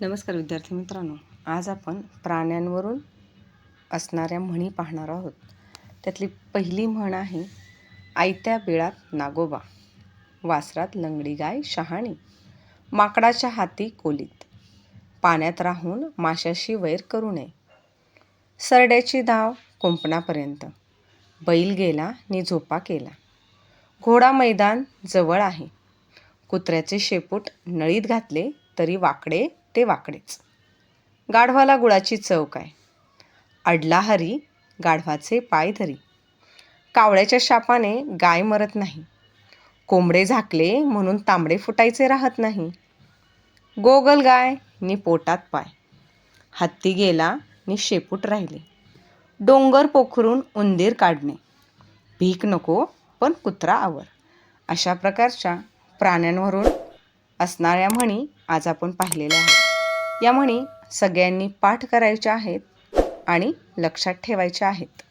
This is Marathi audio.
नमस्कार विद्यार्थी मित्रांनो. आज आपण प्राण्यांवरून असणाऱ्या म्हणी पाहणार आहोत. त्यातली पहिली म्हण आहे आयत्या बिळात नागोबा वासरात लंगडी गाय शहाणी माकडाच्या हाती कोलीत पाण्यात राहून माशाशी वैर करू नये सरड्याची धाव कुंपणापर्यंत बैल गेला नि झोपा केला घोडा मैदान जवळ आहे कुत्र्याचे शेपूट नळीत घातले तरी वाकडे ते वाकडेच. गाढवाला गुळाची चव काय? अडला हरी गाढवाचे पाय धरी. कावळ्याच्या शापाने गाय मरत नाही. कोंबडे झाकले म्हणून तांबडे फुटायचे राहत नाही. गोगल गाय नि पोटात पाय. हत्ती गेला नि शेपूट राहिले. डोंगर पोखरून उंदीर काढणे. भीक नको पण कुत्रा आवर. अशा प्रकारच्या प्राण्यांवरून असणाऱ्या म्हणी आज आपण पाहिलेल्या आहेत. या म्हणी सगळ्यांनी पाठ करायच्या आहेत आणि लक्षात ठेवायच्या आहेत.